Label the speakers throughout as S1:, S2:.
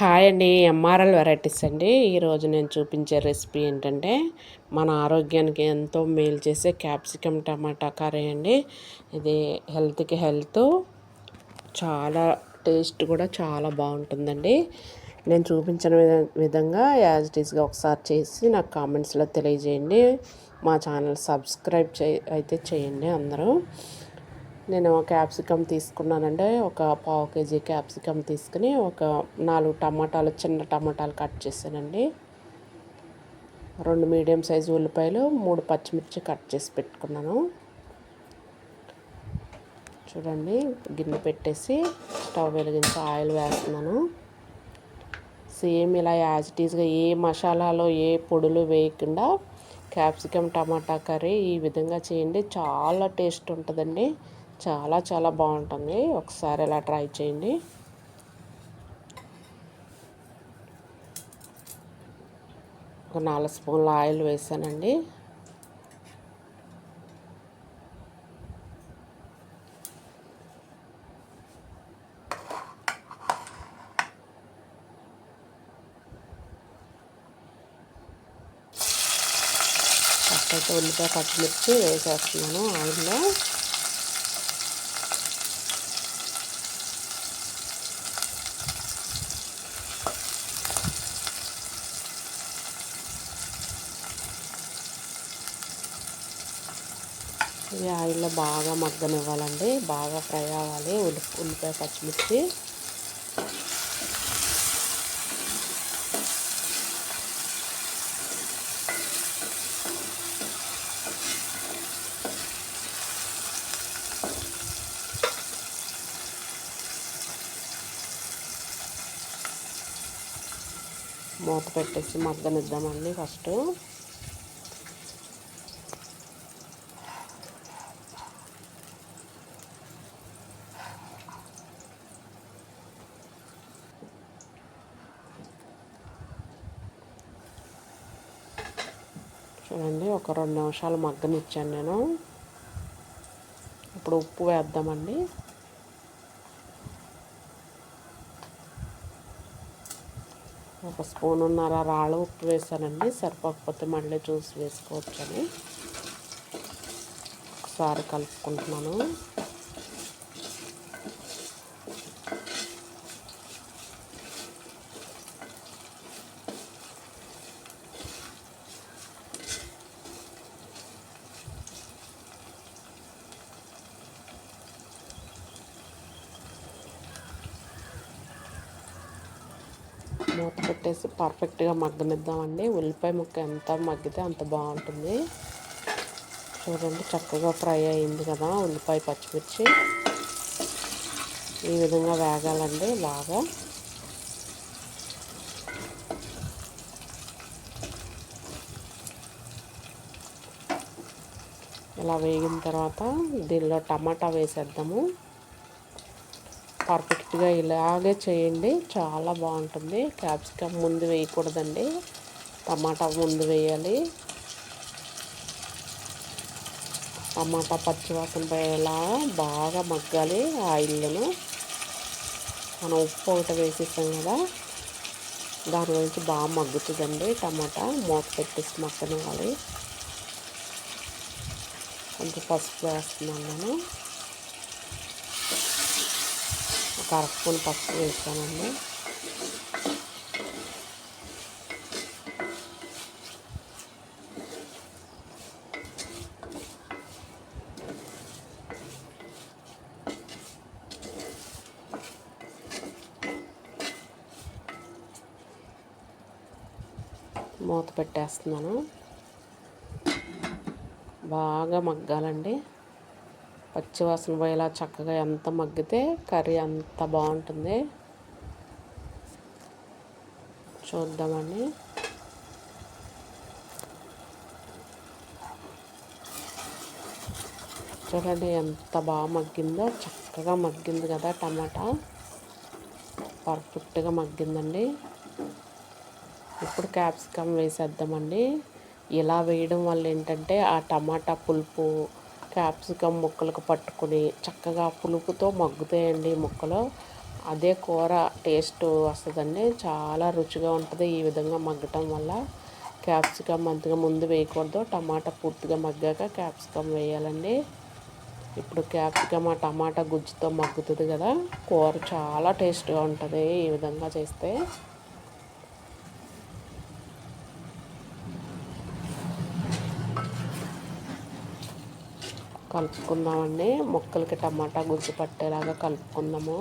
S1: Hi అండి MRL varieties అండి. ఈరోజు నేను చూపించే రెసిపీ ఏంటంటే మన ఆరోగ్యానికి ఎంతో మేలు చేసే క్యాప్సికమ్ టమాటా కర్రీ అండి. ఇది హెల్త్కి హెల్త్ చాలా టేస్ట్ కూడా చాలా బాగుంటుందండి. నేను చూపించిన విధంగా యాజ్ ఇట్ ఈస్గా ఒకసారి చేసి నాకు కామెంట్స్లో తెలియజేయండి. మా ఛానల్ సబ్స్క్రైబ్ చే అయితే చేయండి అందరూ. నేను క్యాప్సికమ్ తీసుకున్నానండి. ఒక పావు కేజీ క్యాప్సికమ్ తీసుకుని ఒక నాలుగు టమాటాలు చిన్న టమాటాలు కట్ చేశానండి. రెండు మీడియం సైజు ఉల్లిపాయలు మూడు పచ్చిమిర్చి కట్ చేసి పెట్టుకున్నాను. చూడండి గిన్నె పెట్టేసి స్టవ్ వెలిగించి ఆయిల్ వేస్తున్నాను. సేమ్ ఇలా యాజ్ ఇట్ ఈస్గా ఏ మసాలాలో ఏ పొడులు వేయకుండా క్యాప్సికమ్ టమాటా కర్రీ ఈ విధంగా చేయండి. చాలా టేస్ట్ ఉంటుందండి. చాలా చాలా బాగుంటుంది. ఒకసారి ఇలా ట్రై చేయండి. ఒక నాలుగు స్పూన్ల ఆయిల్ వేసానండి. ఫస్ట్ అయితే ఉల్లిపాయ పచ్చిమిర్చి వేసేస్తున్నాను ఆయిల్లో. ఈ ఆయిల్లో బాగా మగ్గనివ్వాలండి. బాగా ఫ్రై అవ్వాలి. ఉల్లి ఉల్లిపాయ పచ్చిమిర్చి. మూత పెట్టేసి మగ్గనిద్దామండి ఫస్ట్. చూడండి ఒక రెండు నిమిషాలు మగ్గనిచ్చాను నేను. ఇప్పుడు ఉప్పు వేద్దామండి. ఒక స్పూన్ ఉన్నర రాళ్ళ ఉప్పు వేసానండి. సరిపోకపోతే మళ్ళీ చూసి వేసుకోవచ్చని. ఒకసారి కలుపుకుంటున్నాను. మూత పెట్టేసి పర్ఫెక్ట్గా మగ్గనిద్దామండి. ఉల్లిపాయ ముక్క ఎంత మగ్గితే అంత బాగుంటుంది. చూడండి చక్కగా ఫ్రై అయింది కదా ఉల్లిపాయ పచ్చిమిర్చి. ఈ విధంగా వేగాలండి బాగా. ఇలా వేగిన తర్వాత దీనిలో టమాటా వేసేద్దాము. పర్ఫెక్ట్గా ఇలాగే చేయండి. చాలా బాగుంటుంది. క్యాప్సికమ్ ముందు వేయకూడదండి. టమాటా ముందు వేయాలి. టమాటా పచ్చివాసన పోయేలా బాగా మగ్గాలి ఆయిల్ను మనం ఉప్పు ఒకటి వేసేస్తాం కదా దాని గురించి బాగా మగ్గుతుందండి టమాటా. మూత పెట్టేసి మగ్గనివ్వాలి. కొంచెం పసుపు వేస్తున్నాను నేను. ఒక అర స్పూన్ పసుపు వేసానండి. మూత పెట్టేస్తున్నాను. బాగా మగ్గాలండి. పచ్చివాసన పోయేలా చక్కగా ఎంత మగ్గితే కర్రీ అంత బాగుంటుంది. చూద్దామండి. చూడండి ఎంత బాగా మగ్గిందో చక్కగా మగ్గింది కదా టమాటా. పర్ఫెక్ట్గా మగ్గిందండి. ఇప్పుడు క్యాప్సికమ్ వేసేద్దామండి. ఇలా వేయడం వల్ల ఏంటంటే ఆ టమాటా పులుపు క్యాప్సికమ్ ముక్కలకు పట్టుకుని చక్కగా పులుపుతో మగ్గుతాయండి ముక్కలు. అదే కూర టేస్ట్ వస్తుందండి. చాలా రుచిగా ఉంటుంది ఈ విధంగా మగ్గటం వల్ల. క్యాప్సికమ్ అంతగా ముందు వేయకూడదు. టమాటా పూర్తిగా మగ్గాక క్యాప్సికమ్ వేయాలండి. ఇప్పుడు క్యాప్సికమ్ ఆ టమాటా గుజ్జుతో మగ్గుతుంది కదా కూర చాలా టేస్ట్గా ఉంటుంది ఈ విధంగా చేస్తే. కలుపుకుందామండి. ముక్కలకి టమాటా గుజ్జు పట్టేలాగా కలుపుకుందాము.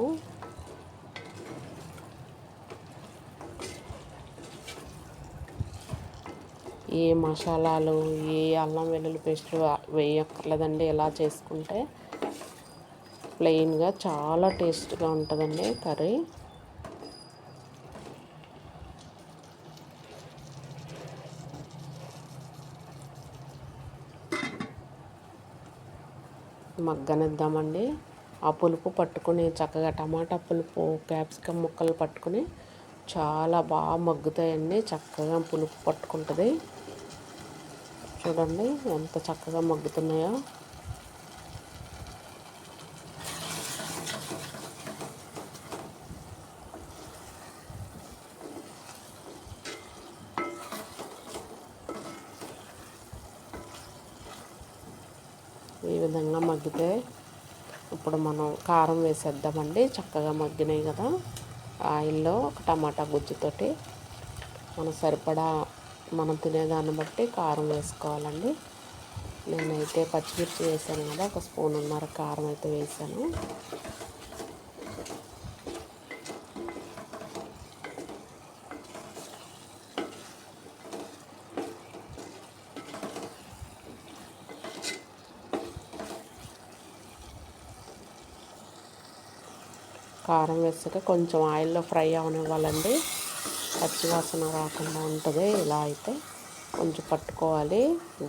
S1: ఏ మసాలాలు ఏ అల్లం వెల్లుల్లి పేస్ట్ వేయక్కర్లేదండి. ఇలా చేసుకుంటే ప్లెయిన్గా చాలా టేస్ట్గా ఉంటుందండి కర్రీ. మగ్గనిద్దామండి. ఆ పులుపు పట్టుకుని చక్కగా టమాటా పులుపు క్యాప్సికమ్ ముక్కలు పట్టుకుని చాలా బాగా మగ్గుతాయండి. చక్కగా పులుపు పట్టుకుంటుంది. చూడండి ఎంత చక్కగా మగ్గుతున్నాయో. ఈ విధంగా మగ్గితే ఇప్పుడు మనం కారం వేసేద్దామండి. చక్కగా మగ్గినాయి కదా. ఆయిల్లో ఒక టమాటా గుజ్జుతోటి మనం సరిపడా మనం తినేదాన్ని బట్టి కారం వేసుకోవాలండి. నేనైతే పచ్చిమిర్చి వేసాను కదా. ఒక స్పూన్ ఉన్నర కారం అయితే వేసాను. కారం వేసాక కొంచెం ఆయిల్లో ఫ్రై అవనివ్వాలండి. పచ్చివాసన రాకుండా ఉంటుంది. ఇలా అయితే కొంచెం పట్టుకోవాలి.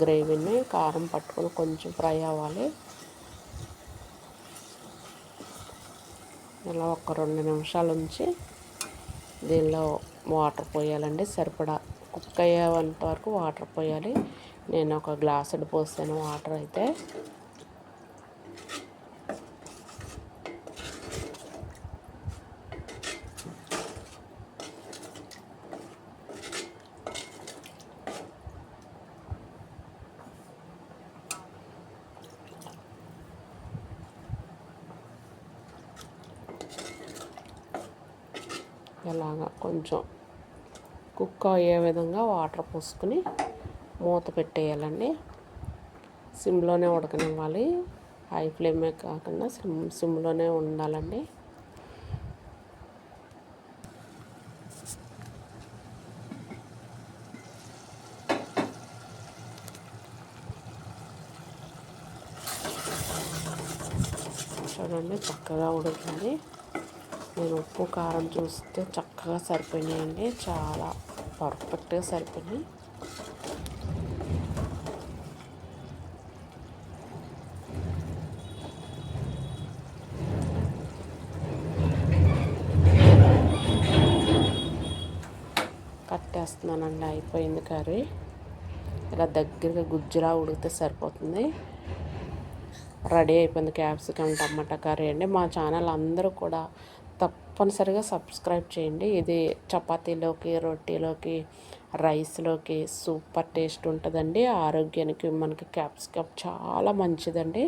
S1: గ్రేవీని కారం పట్టుకొని కొంచెం ఫ్రై అవ్వాలి. ఇలా ఒక రెండు నిమిషాలు ఉంచి దీనిలో వాటర్ పోయాలండి. సరిపడా కుక్ అయ్యేంత వరకు వాటర్ పోయాలి. నేను ఒక గ్లాసుడు పోసాను వాటర్ అయితే. ఇలాగా కొంచెం కుక్ అయ్యే విధంగా వాటర్ పోసుకుని మూత పెట్టేయాలండి. సిమ్లోనే ఉడకనివ్వాలి. హై ఫ్లేమే కాకుండా సిమ్ సిమ్లోనే ఉండాలండి. చూడండి చక్కగా ఉడుతుంది నేను ఉప్పు కారం చూస్తే చక్కగా సరిపోయినాయండి. చాలా పర్ఫెక్ట్గా సరిపోయినాయి. కట్టేస్తున్నానండి అయిపోయింది కర్రీ. ఇలా దగ్గరగా గుజ్జులా ఉడికితే సరిపోతుంది. రెడీ అయిపోయింది క్యాప్సికమ్ టమాటా కర్రీ అండి. మా ఛానల్ అందరూ కూడా తప్పనిసరిగా సబ్స్క్రైబ్ చేయండి. ఇది చపాతీలోకి రొట్టెలోకి రైస్లోకి సూపర్ టేస్ట్ ఉంటుందండి. ఆరోగ్యానికి మనకి క్యాప్సికమ్ చాలా మంచిదండి.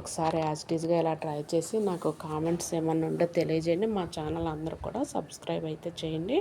S1: ఒకసారి యాజ్ టీజ్గా ఇలా ట్రై చేసి నాకు కామెంట్స్ ఏమన్నా ఉంటే తెలియజేయండి. మా ఛానల్ అందరూ కూడా సబ్స్క్రైబ్ అయితే చేయండి.